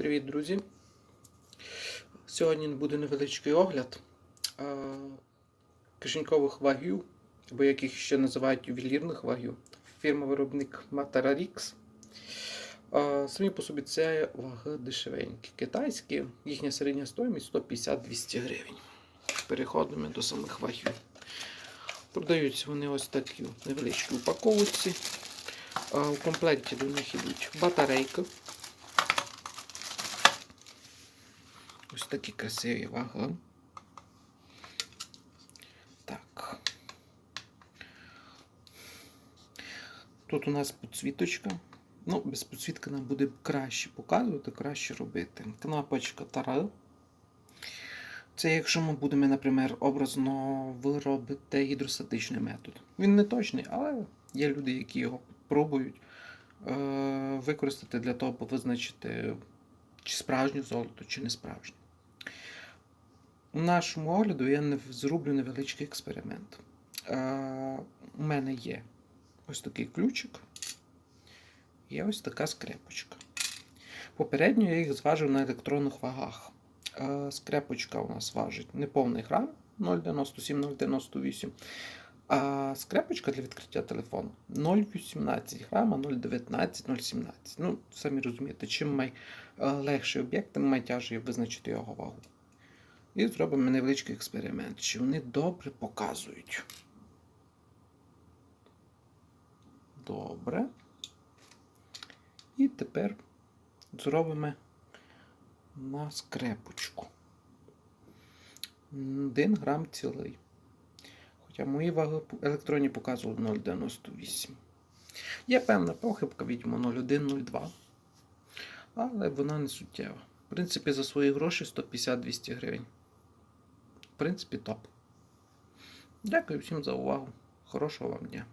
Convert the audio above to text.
Привіт, друзі! Сьогодні буде невеличкий огляд а, кишенькових вагів, або яких ще називають ювелірних вагів. Фірма-виробник Matararix. А, Самі по собі це ваги дешевенькі. Китайські, їхня середня стоїмість 150-200 гривень. Переходимо до самих вагів. Продаються вони ось такі в невеличкій упаковці. А, У комплекті до них йдуть батарейки. Ось такі красиві ваги. Так. Тут у нас підсвіточка. Ну, без підсвітки нам буде краще показувати, краще робити. Кнопочка Тара. Це якщо ми будемо, наприклад, образно виробити гідростатичний метод. Він не точний, але є люди, які його пробують е- використати для того, аби визначити, чи справжнє золото, чи не справжнє. У нашому огляду я не зроблю невеличкий експеримент. Е, у мене є ось такий ключик, є ось така скрепочка. Попередньо я їх зважив на електронних вагах. Е, скрепочка у нас важить неповний грам 0,97-0,98. А скрепочка для відкриття телефону 0,18 грама, 0,19, 0,17. Ну, самі розумієте, чим май е, легший об'єкт, тим майтяжче визначити його вагу. І зробимо невеличкий експеримент, чи вони добре показують. Добре. І тепер зробимо на скрепочку. 1 грам цілий. Хоча мої ваги електронні показували 0,98. Є певна похибка, відьмо 0,1-0,2. Але вона не суттєва. В принципі, за свої гроші 150-200 гривень. Принципі, топ. Дякую всім за увагу. Хорошого вам дня.